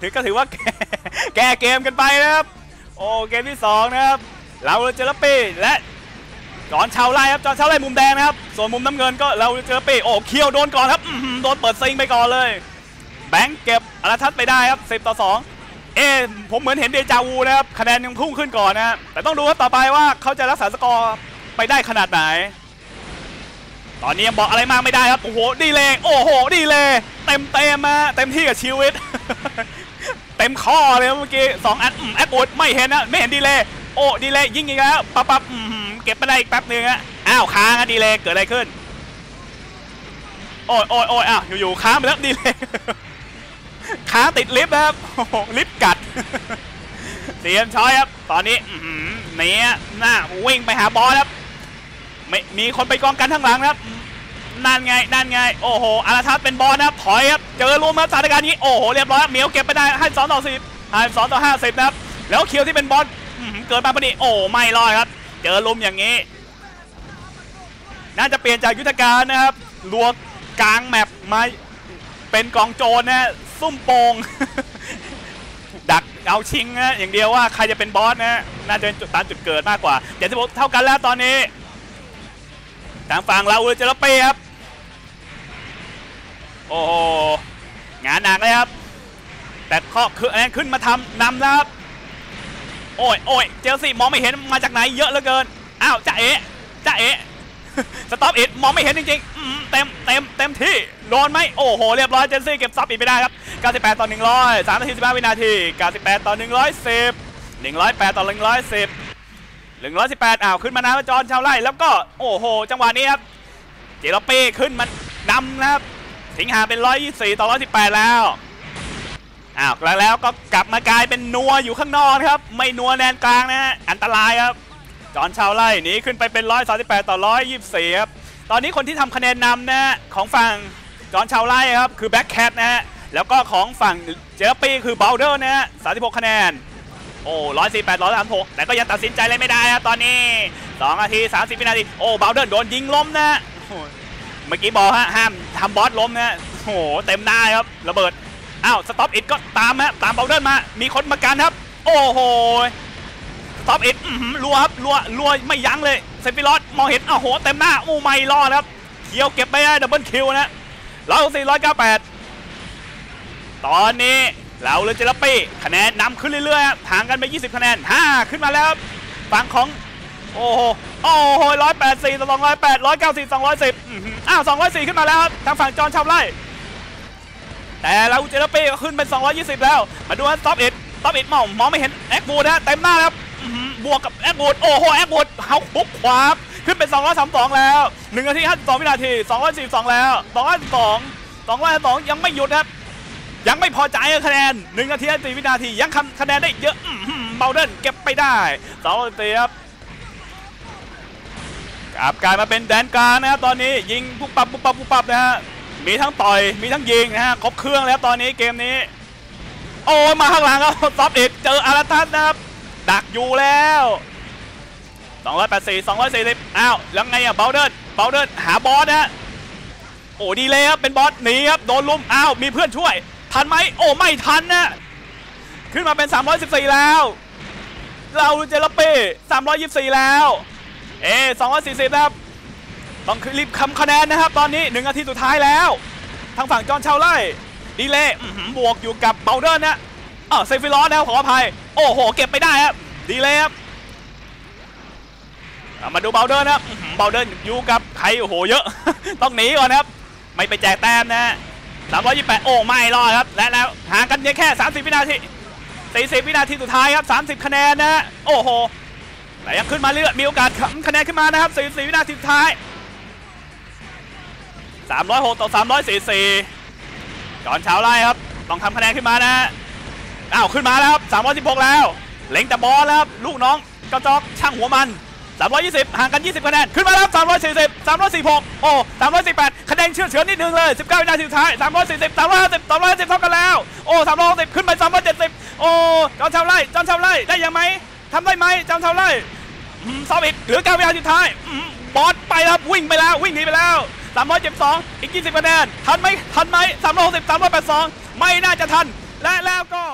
ถือก็ถือว่าแก้เกมกันไปนะครับ โอ้เกมที่สองนะครับเราเจอปี้และจอนชาวไร่ครับจอนชาวไร่มุมแดงนะครับ ส่วนมุมน้ำเงินก็เราเจอปี้โอ้เคียวโดนก่อนครับโดนเปิดซิงไปก่อนเลย แบงค์เก็บอาราทัศน์ไปได้ครับ10ต่อ2เอ๊ผมเหมือนเห็นเดจาวูนะครับคะแนนยังพุ่งขึ้นก่อนนะแต่ต้องดูว่าต่อไปว่าเขาจะรักษาสกอร์ไปได้ขนาดไหน ตอนนี้ยังบอกอะไรมากไม่ได้ครับ โอ้โห ดีเลย โอ้โห ดีเลย เต็มเต็มมาเต็มที่กับชีวิต เต็มข้อเลยเมื่อกี้สองอันอืมแอดอุดไม่เห็นนะ ไม่เห็นดีเลย โอ้ ดีเลย ยิงอีกแล้ว ปั๊บปั๊บเก็บไปได้อีกแป๊บหนึงอะอ้าว ค้างอะดีเลย เกิดอะไรขึ้น โอ้ยโอ้ยโอ้ยอ้าว อยู่ๆ ค้างไปแล้วดีเลย ค้างติดลิฟต์นะครับโอ้โหลิฟต์กัดเสียมช้อยครับ ตอนนี้เนี่ยหน้าวิ่งไปหาบอลครับ ไม่มีคนไปกองกันข้างหลังนะครับนั่นไงนั่นไงโอ้โหอาราทัศเป็นบอลนะครับถอยครับเจอรวมมาสถานการณ์นี้โอ้โหเรียบร้อยเหมียวเก็บไปได้ให้สองต่อสิบให้สองต่อห้าสิบนะครับแล้วเคียวที่เป็นบอลเกิดมาพอดีโอ้ไม่รอดครับ เจอลุมอย่างนี้ น่าจะเปลี่ยนจากยุทธการนะครับลวงกลางแมปมาเป็นกองโจรนะซุ่มโปงดักเอาชิงนะอย่างเดียวว่าใครจะเป็นบอสนะน่าจะเป็นจุดตามจุดเกิดมากกว่าเจ็ดสิบหกเท่ากันแล้วตอนนี้ ทางฝั่งเราอุลเจรเป้ครับ โอ้โหงานหนักเลยครับ แต่ข้อคืออันนั้นขึ้นมาทำนำแล้วครับโอ้ยโอ้ยเจลซี่มองไม่เห็นมาจากไหนเยอะเหลือเกิน อ้าวจ้าเอะจ้าเอะสต็อปอิดมองไม่เห็นจริงๆเต็มเต็มเต็มที่โดนไหมโอ้โห เรียบร้อยเจนซี่เก็บซับอิดไปได้ครับ 98 ต่อ 100 3นาที15วินาที 98 ต่อ 110 108 ต่อ 110 118อ้าวขึ้นมานะจอนชาวไร่แล้วก็โอ้โห จังหวะนี้ครับเจโรเป้ขึ้นมานำนะครับสิงหาเป็น 124 ต่อ 118 แล้วอ้าวแล้วแล้วก็กลับมากลายเป็นนัวอยู่ข้างนอกครับ ไม่นัวแนนกลางนะฮะอันตรายครับจอนชาวไร่หนีขึ้นไปเป็น 138 ต่อ 124 ครับ ตอนนี้คนที่ทำคะแนนนำนะฮะของฝั่งจอนชาวไร่ครับ คือแบ็คแคทนะฮะแล้วก็ของฝั่งเจอปี้คือเบลเดอร์นะฮะ36 คะแนน โอ้148 136แปดร้อยสามหกแต่ก็ยังตัดสินใจอะไรไม่ได้ครับตอนนี้2นาที30วินาที โอ้เบลเดอร์โดนยิงล้มนะเมื่อกี้บอกฮะห้ามทำบอสล้มนะโอ้โหเต็มหน้าครับระเบิดอ้าวสต็อปอิดก็ตามฮะตามเบลเดอร์มา มีคนมากันครับ โอ้โหท็อปอ็ดรัวครับรัวรัวไม่ยั้งเลยเซฟิลอสมองเห็นอ้โหเต็มหน้าอู้ไม่รอดครับเคียวเก็บไปได้ดับเบิลคิวนะเราสี่ร้อยเก้าแปดตอนนี้ เราเลยเจลปี้คะแนนนำขึ้นเรื่อยๆห่างกันไป 20 คะแนน 5 ขึ้นมาแล้วฝั่งของโอ้โหโอ้โหร้อยแปดสี่สองร้อยแปดร้อยเก้าสี่สองร้อยสิบอ้าวสองร้อยสี่ขึ้นมาแล้วครับทางฝั่งจอนชาวไร่แต่เราเจลปี้ก็ขึ้นเป็น220แล้ว มาดูว่าท็อปอ็ดท็อปอ็ดมองมองไม่เห็นแอคบูดนะเต็มหน้าครับอื้อหือบวกกับแอดวูดโอ้โหแอดวูดเขาคุกขวาขึ้นเป็น232แล้ว1นาที52วินาที242แล้ว252 252ยังไม่หยุดครับ ยังไม่พอใจกับคะแนน1นาที54วินาทียังคะแนนได้เยอะเบลเดนเก็บไปได้2ตีครับกลับกลายมาเป็นแดนกลางนะครับตอนนี้ยิงปุ๊บปับปุ๊บปับปุ๊บปับนะฮะมีทั้งต่อยมีทั้งยิงนะฮะครบเครื่องแล้วตอนนี้เกมนี้ โอ้มาข้างหลังครับซับเอ็ดเจออาราทัสนะครับดักอยู่แล้ว284 240อ้าวแล้วไงอะเบลเดอร์เบลเดอร์หาบอสนะฮะโอ้ดีเลยครับเป็นบอสหนีครับโดนลุมอ้าวมีเพื่อนช่วย ทันไหมโอ้ไม่ทันนะขึ้นมาเป็น 314 แล้ว เราเจลเป้324 แล้ว เอ240นะครับต้องรีบคำคะแนนนะครับ ตอนนี้1นาทีสุดท้ายแล้ว ทางฝั่งจอห์นชาวไล่ดีเลยบวกอยู่กับเบลเดอร์นะเออเซฟิลอสนะครับขออภัย โอ้โห เก็บไปได้ครับดีเลยครับมาดูเบลเดอร์นะครับเบลเดอร์อยู่กับใครโอ้โหเยอะ ต้องหนีก่อนครับ ไม่ไปแจกแต้มนะ 328 โอ้ไม่รอดครับและแล้วห่างกันเพียงแค่ 30 วินาที 40 วินาทีสุดท้ายครับ 30 คะแนนนะโอ้โหแต่ยังขึ้นมาเรื่อยมีโอกาสขำคะแนนขึ้นมานะครับ 44 วินาทีสุดท้าย 306 ต่อ 344จอนเชาไร่ครับ ต้องทำคะแนนขึ้นมานะอ้าวขึ้นมาแล้วครับ 316 แล้ว เล็งแต่บอลแล้วครับลูกน้องกระจอกช่างหัวมัน 320 ห่างกัน 20คะแนน ขึ้นมาแล้ว 340 346 โอ้ 318 คะแนนเชื่อเฉือนนิดนึงเลย 19วินาทีสุดท้าย 340 350 350เท่ากันแล้ว โอ้360ขึ้นไป 370 โอ้จอนชาวไร่จอนชาวไร่ได้ยังไหมทำได้ไหมจอนชาวไร่ซ้อมอีกเหลือ9วินาทีสุดท้ายบอสไปแล้ววิ่งไปแล้ววิ่งหนีไปแล้ว 372 อีก 20คะแนน ทันไหมทันไหม360 382 ไม่น่าจะทัน และแล้วก็